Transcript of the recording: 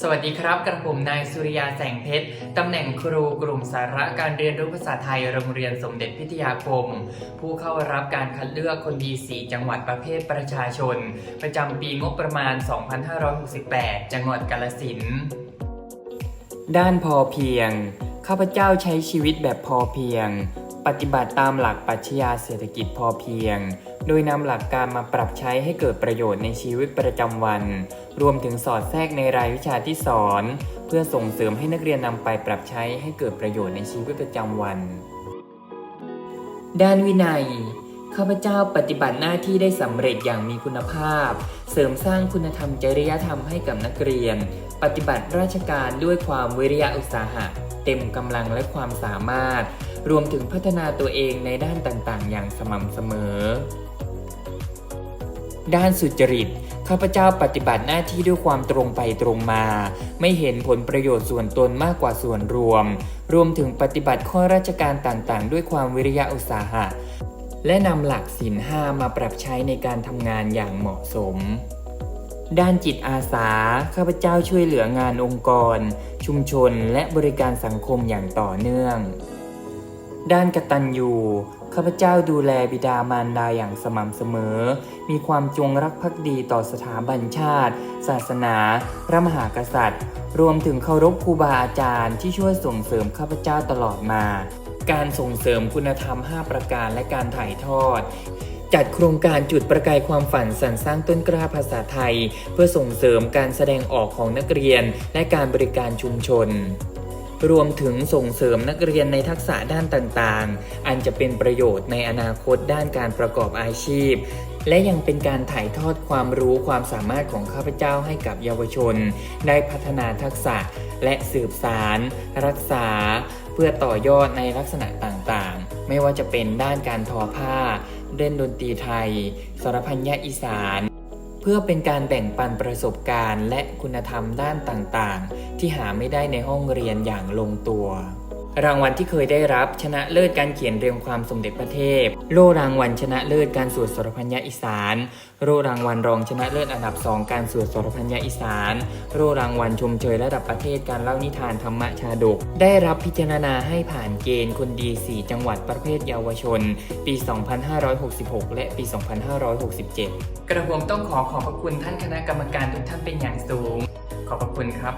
สวัสดีครับ กระผมนายสุริยาแสงเพชร ตำแหน่งครูกลุ่มสาระการเรียนรู้ภาษาไทยโรงเรียนสมเด็จพิทยาคม ผู้เข้ารับการคัดเลือกคนดี4จังหวัดประเภทประชาชน ประจำปีงบประมาณ 2568 จังหวัดกาลสินด้านพอเพียง ข้าพเจ้าใช้ชีวิตแบบพอเพียง ปฏิบัติตามหลักปรัชญาเศรษฐกิจพอเพียง โดยนำหลักการมาปรับใช้ให้เกิดประโยชน์ในชีวิตประจำวัน รวมถึงสอดแทรกในรายวิชาที่สอน เพื่อส่งเสริมให้นักเรียนนำไปปรับใช้ให้เกิดประโยชน์ในชีวิตประจำวัน ด้านวินัยข้าพเจ้าปฏิบัติหน้าที่ได้สำเร็จอย่างมีคุณภาพ เสริมสร้างคุณธรรมจริยธรรมให้กับนักเรียน ปฏิบัติราชการด้วยความวิริยะอุตสาหะ เต็มกำลังและความสามารถ รวมถึงพัฒนาตัวเองในด้านต่างๆ อย่างสม่ำเสมอ ด้านสุจริต ข้าพเจ้าปฏิบัติหน้าที่ด้วยความตรงไปตรงมา ไม่เห็นผลประโยชน์ส่วนตนมากกว่าส่วนรวม รวมถึงปฏิบัติข้อราชการต่างๆ ด้วยความวิริยะอุตสาหะ และนำหลักศีลห้ามาปรับใช้ในการทำงานอย่างเหมาะสมด้านจิตอาสา ข้าพเจ้าช่วยเหลืองานองค์กร ชุมชน และบริการสังคมอย่างต่อเนื่อง ด้านกตัญญูข้าพเจ้าดูแลบิดามารดาอย่างสม่ำเสมอ มีความจงรักภักดีต่อสถาบันชาติ ศาสนา พระมหากษัตริย์ รวมถึงเคารพครูบาอาจารย์ที่ช่วยส่งเสริมข้าพเจ้าตลอดมา การส่งเสริมคุณธรรม 5 ประการและการถ่ายทอดจัดโครงการจุดประกายความฝันสรรสร้างต้นกล้าภาษาไทย เพื่อส่งเสริมการแสดงออกของนักเรียนและการบริการชุมชน รวมถึงส่งเสริมนักเรียนในทักษะด้านต่างๆ อันจะเป็นประโยชน์ในอนาคตด้านการประกอบอาชีพ และยังเป็นการถ่ายทอดความรู้ความสามารถของข้าพเจ้าให้กับเยาวชน ได้พัฒนาทักษะและสืบสาร รักษา เพื่อต่อยอดในลักษณะต่างๆ ไม่ว่าจะเป็นด้านการทอผ้า เล่นดนตรีไทย สรพัญญาอีสาน พื่อเป็นการแบ่งปันประสบการณ์ และคุณธรรมด้านต่างๆ ที่หาไม่ได้ในห้องเรียนอย่างลงตัว รางวัลที่เคยได้รับชนะเลิศการเขียนเรียงความสมเด็จพระเทพ โล่รางวัลชนะเลิศการสวดสรพัญญาอีสาน โล่รางวัลรองชนะเลิศอันดับ2การสวดสรพัญญาอีสาน โล่รางวัลชมเชยระดับประเทศการเล่านิทานธรรมชาดก ได้รับพิจารณาให้ผ่านเกณฑ์คนดี 4 จังหวัดประเภทเยาวชน ปี 2566 และปี 2567 กระผมต้องขอขอบพระคุณท่านคณะกรรมการทุกท่านเป็นอย่างสูง ขอบพระคุณครับ